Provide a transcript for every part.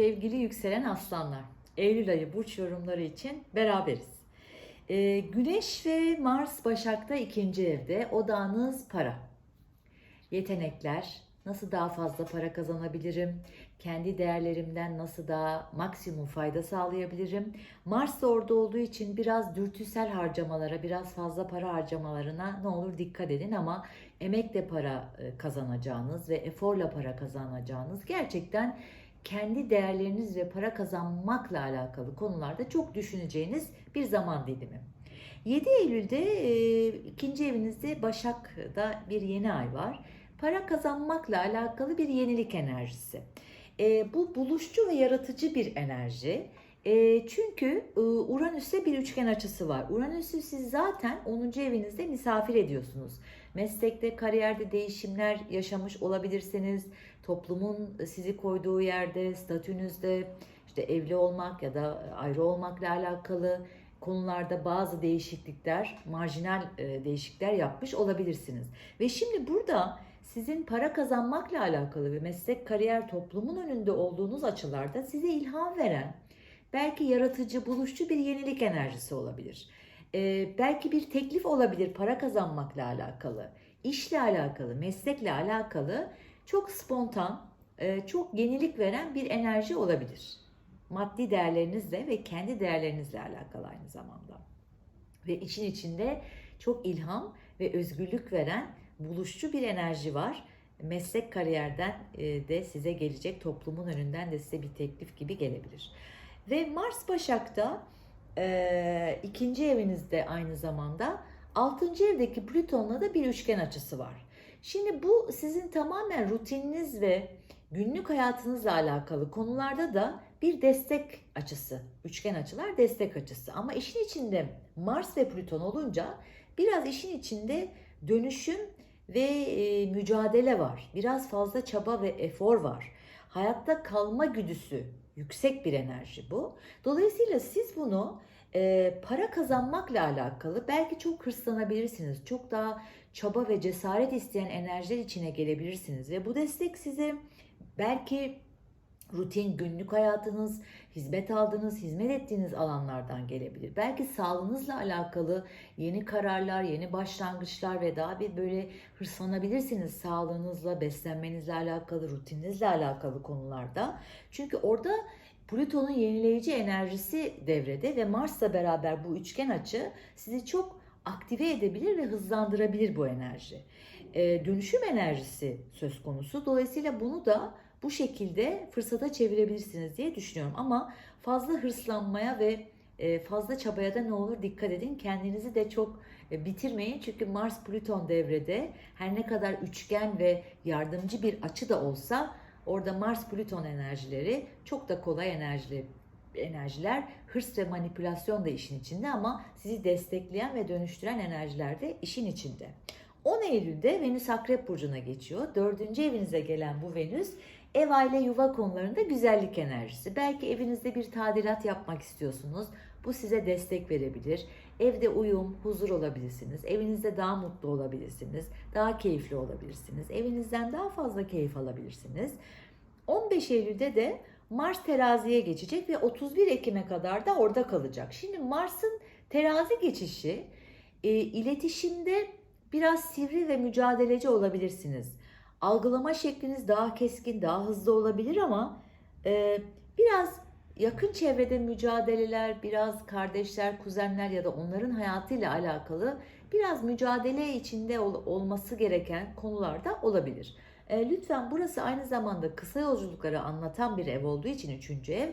sevgili yükselen aslanlar. Eylül ayı burç yorumları için beraberiz. Ee, Güneş ve Mars Başak'ta ikinci evde. Odağınız para. Yetenekler, nasıl daha fazla para kazanabilirim? Kendi değerlerimden nasıl daha maksimum fayda sağlayabilirim? Mars da orada olduğu için biraz dürtüsel harcamalara, biraz fazla para harcamalarına ne olur dikkat edin ama emekle para e, kazanacağınız ve eforla para kazanacağınız gerçekten kendi değerleriniz ve para kazanmakla alakalı konularda çok düşüneceğiniz bir zaman dilimi. 7 Eylül'de e, ikinci evinizde Başak'da bir yeni ay var. Para kazanmakla alakalı bir yenilik enerjisi. E, bu buluşçu ve yaratıcı bir enerji. E, çünkü e, Uranüs'te bir üçgen açısı var. Uranüs'ü siz zaten 10. evinizde misafir ediyorsunuz. Meslekte, kariyerde değişimler yaşamış olabilirsiniz. Toplumun sizi koyduğu yerde, statünüzde, işte evli olmak ya da ayrı olmakla alakalı konularda bazı değişiklikler, marjinal e, değişiklikler yapmış olabilirsiniz. Ve şimdi burada sizin para kazanmakla alakalı ve meslek, kariyer, toplumun önünde olduğunuz açılarda size ilham veren, belki yaratıcı, buluşçu bir yenilik enerjisi olabilir. Ee, belki bir teklif olabilir para kazanmakla alakalı, işle alakalı, meslekle alakalı çok spontan, e, çok yenilik veren bir enerji olabilir. Maddi değerlerinizle ve kendi değerlerinizle alakalı aynı zamanda. Ve işin içinde çok ilham ve özgürlük veren buluşçu bir enerji var. Meslek kariyerden e, de size gelecek, toplumun önünden de size bir teklif gibi gelebilir. Ve Mars Başak'ta e, ikinci evinizde aynı zamanda altıncı evdeki Plüton'la da bir üçgen açısı var. Şimdi bu sizin tamamen rutininiz ve günlük hayatınızla alakalı konularda da bir destek açısı. Üçgen açılar destek açısı. Ama işin içinde Mars ve Plüton olunca biraz işin içinde dönüşüm ve e, mücadele var. Biraz fazla çaba ve efor var. Hayatta kalma güdüsü yüksek bir enerji bu. Dolayısıyla siz bunu e, para kazanmakla alakalı belki çok hırslanabilirsiniz. Çok daha çaba ve cesaret isteyen enerjiler içine gelebilirsiniz. Ve bu destek size belki rutin günlük hayatınız, hizmet aldığınız, hizmet ettiğiniz alanlardan gelebilir. Belki sağlığınızla alakalı yeni kararlar, yeni başlangıçlar ve daha bir böyle hırslanabilirsiniz sağlığınızla, beslenmenizle alakalı, rutininizle alakalı konularda. Çünkü orada Plüton'un yenileyici enerjisi devrede ve Mars'la beraber bu üçgen açı sizi çok aktive edebilir ve hızlandırabilir bu enerji. Ee, dönüşüm enerjisi söz konusu. Dolayısıyla bunu da bu şekilde fırsata çevirebilirsiniz diye düşünüyorum. Ama fazla hırslanmaya ve e, fazla çabaya da ne olur dikkat edin. Kendinizi de çok e, bitirmeyin. Çünkü Mars Plüton devrede her ne kadar üçgen ve yardımcı bir açı da olsa orada Mars Plüton enerjileri çok da kolay enerjili enerjiler. Hırs ve manipülasyon da işin içinde ama sizi destekleyen ve dönüştüren enerjiler de işin içinde. 10 Eylül'de Venüs Akrep Burcu'na geçiyor. Dördüncü evinize gelen bu Venüs ev aile yuva konularında güzellik enerjisi. Belki evinizde bir tadilat yapmak istiyorsunuz. Bu size destek verebilir. Evde uyum, huzur olabilirsiniz. Evinizde daha mutlu olabilirsiniz. Daha keyifli olabilirsiniz. Evinizden daha fazla keyif alabilirsiniz. 15 Eylül'de de Mars teraziye geçecek ve 31 Ekim'e kadar da orada kalacak. Şimdi Mars'ın terazi geçişi e, iletişimde biraz sivri ve mücadeleci olabilirsiniz. Algılama şekliniz daha keskin, daha hızlı olabilir ama e, biraz yakın çevrede mücadeleler, biraz kardeşler, kuzenler ya da onların hayatıyla alakalı biraz mücadele içinde ol, olması gereken konularda olabilir. E, lütfen burası aynı zamanda kısa yolculukları anlatan bir ev olduğu için üçüncü ev.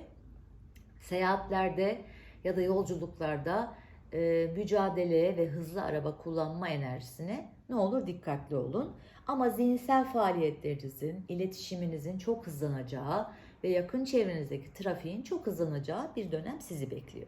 Seyahatlerde ya da yolculuklarda e, mücadeleye ve hızlı araba kullanma enerjisine ne olur dikkatli olun. Ama zihinsel faaliyetlerinizin, iletişiminizin çok hızlanacağı ve yakın çevrenizdeki trafiğin çok hızlanacağı bir dönem sizi bekliyor.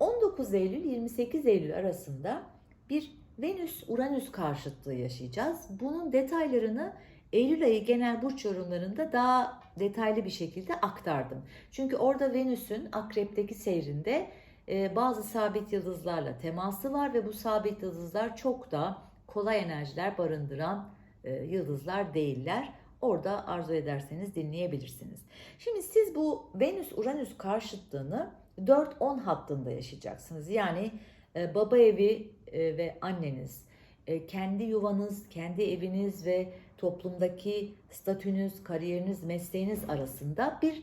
19 Eylül 28 Eylül arasında bir Venüs-Uranüs karşıtlığı yaşayacağız. Bunun detaylarını Eylül ayı genel burç yorumlarında daha detaylı bir şekilde aktardım. Çünkü orada Venüs'ün akrepteki seyrinde e, bazı sabit yıldızlarla teması var ve bu sabit yıldızlar çok da kolay enerjiler barındıran e, yıldızlar değiller. Orada arzu ederseniz dinleyebilirsiniz. Şimdi siz bu Venüs-Uranüs karşıtlığını 4-10 hattında yaşayacaksınız. Yani e, baba evi e, ve anneniz, e, kendi yuvanız, kendi eviniz ve toplumdaki statünüz, kariyeriniz, mesleğiniz arasında bir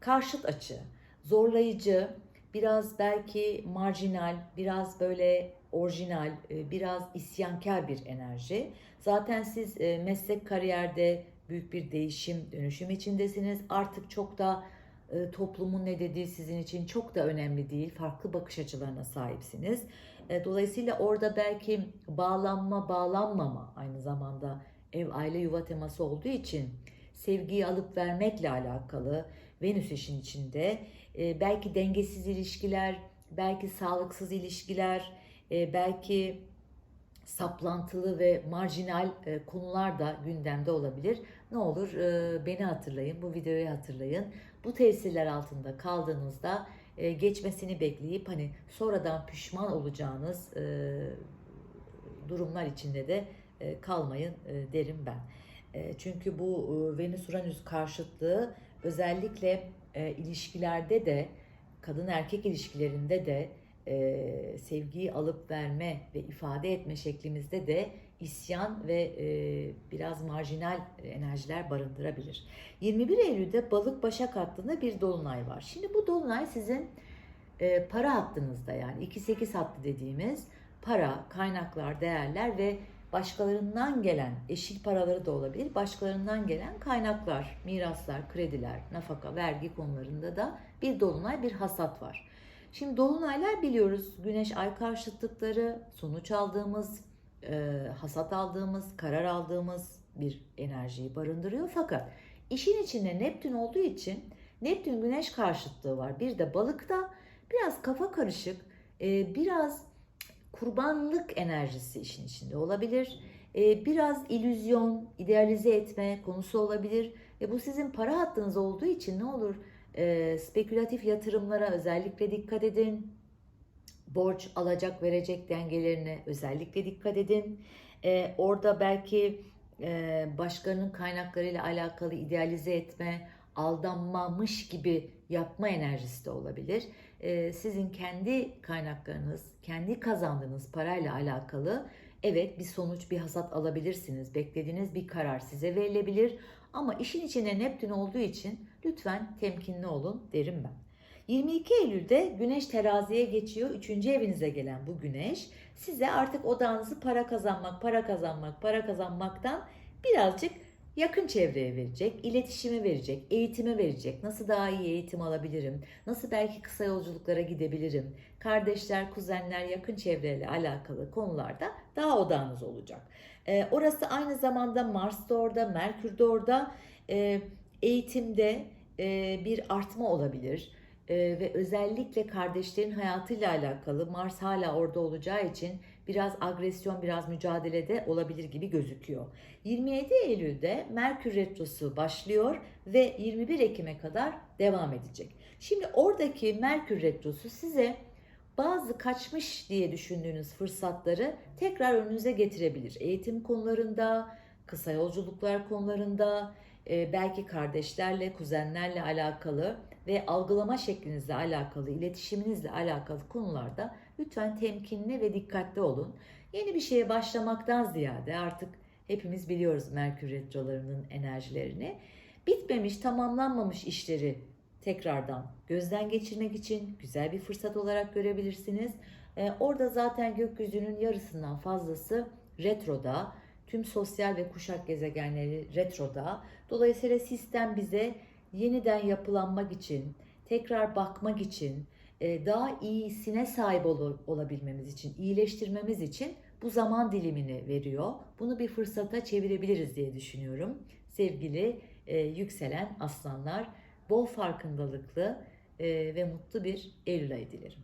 karşıt açı. Zorlayıcı, biraz belki marjinal, biraz böyle orijinal, e, biraz isyankar bir enerji. Zaten siz e, meslek kariyerde büyük bir değişim, dönüşüm içindesiniz. Artık çok da e, toplumun ne dediği sizin için çok da önemli değil. Farklı bakış açılarına sahipsiniz. Dolayısıyla orada belki bağlanma, bağlanmama aynı zamanda ev, aile, yuva teması olduğu için sevgiyi alıp vermekle alakalı Venüs işin içinde. Belki dengesiz ilişkiler, belki sağlıksız ilişkiler, e, belki saplantılı ve marjinal e, konular da gündemde olabilir. Ne olur e, beni hatırlayın, bu videoyu hatırlayın. Bu tesirler altında kaldığınızda e, geçmesini bekleyip hani sonradan pişman olacağınız durumlar içinde de kalmayın derim ben. Çünkü bu e, Venüs-Uranüs karşıtlığı özellikle ilişkilerde de kadın erkek ilişkilerinde de e, sevgiyi alıp verme ve ifade etme şeklimizde de isyan ve e, biraz marjinal enerjiler barındırabilir. 21 Eylül'de balık başak hattında bir dolunay var. Şimdi bu dolunay sizin e, para hattınızda yani 2-8 hattı dediğimiz para, kaynaklar, değerler ve başkalarından gelen eşit paraları da olabilir. Başkalarından gelen kaynaklar, miraslar, krediler, nafaka, vergi konularında da bir dolunay, bir hasat var. Şimdi dolunaylar biliyoruz güneş ay karşıtlıkları, sonuç aldığımız, e, hasat aldığımız, karar aldığımız bir enerjiyi barındırıyor. Fakat işin içinde Neptün olduğu için Neptün güneş karşıtlığı var. Bir de balıkta biraz kafa karışık, e, biraz kurbanlık enerjisi işin içinde olabilir. E, biraz illüzyon, idealize etme konusu olabilir. Ve bu sizin para hattınız olduğu için ne olur e, spekülatif yatırımlara özellikle dikkat edin. Borç alacak verecek dengelerine özellikle dikkat edin. E, orada belki e, başkalarının kaynaklarıyla alakalı idealize etme, aldanmamış gibi yapma enerjisi de olabilir. E, sizin kendi kaynaklarınız, kendi kazandığınız parayla alakalı evet bir sonuç, bir hasat alabilirsiniz. Beklediğiniz bir karar size verilebilir. Ama işin içinde Neptün olduğu için lütfen temkinli olun derim ben. 22 Eylül'de Güneş teraziye geçiyor. Üçüncü evinize gelen bu Güneş size artık odağınızı para kazanmak, para kazanmak, para kazanmaktan birazcık yakın çevreye verecek, iletişime verecek, eğitime verecek. Nasıl daha iyi eğitim alabilirim? Nasıl belki kısa yolculuklara gidebilirim? Kardeşler, kuzenler, yakın çevreyle alakalı konularda daha odağınız olacak. Ee, orası aynı zamanda Mars da orada, Merkür de orada. Ee, eğitimde e, bir artma olabilir. Ee, ve özellikle kardeşlerin hayatıyla alakalı Mars hala orada olacağı için biraz agresyon, biraz mücadelede olabilir gibi gözüküyor. 27 Eylül'de Merkür Retrosu başlıyor ve 21 Ekim'e kadar devam edecek. Şimdi oradaki Merkür Retrosu size bazı kaçmış diye düşündüğünüz fırsatları tekrar önünüze getirebilir. Eğitim konularında, kısa yolculuklar konularında, e, belki kardeşlerle, kuzenlerle alakalı ve algılama şeklinizle alakalı, iletişiminizle alakalı konularda lütfen temkinli ve dikkatli olun. Yeni bir şeye başlamaktan ziyade artık hepimiz biliyoruz Merkür retrolarının enerjilerini. Bitmemiş, tamamlanmamış işleri tekrardan gözden geçirmek için güzel bir fırsat olarak görebilirsiniz. Ee, orada zaten gökyüzünün yarısından fazlası retroda. Tüm sosyal ve kuşak gezegenleri retroda. Dolayısıyla sistem bize yeniden yapılanmak için, tekrar bakmak için, daha iyisine sahip olabilmemiz için, iyileştirmemiz için bu zaman dilimini veriyor. Bunu bir fırsata çevirebiliriz diye düşünüyorum. Sevgili e, yükselen aslanlar, bol farkındalıklı e, ve mutlu bir Eylül ayı dilerim.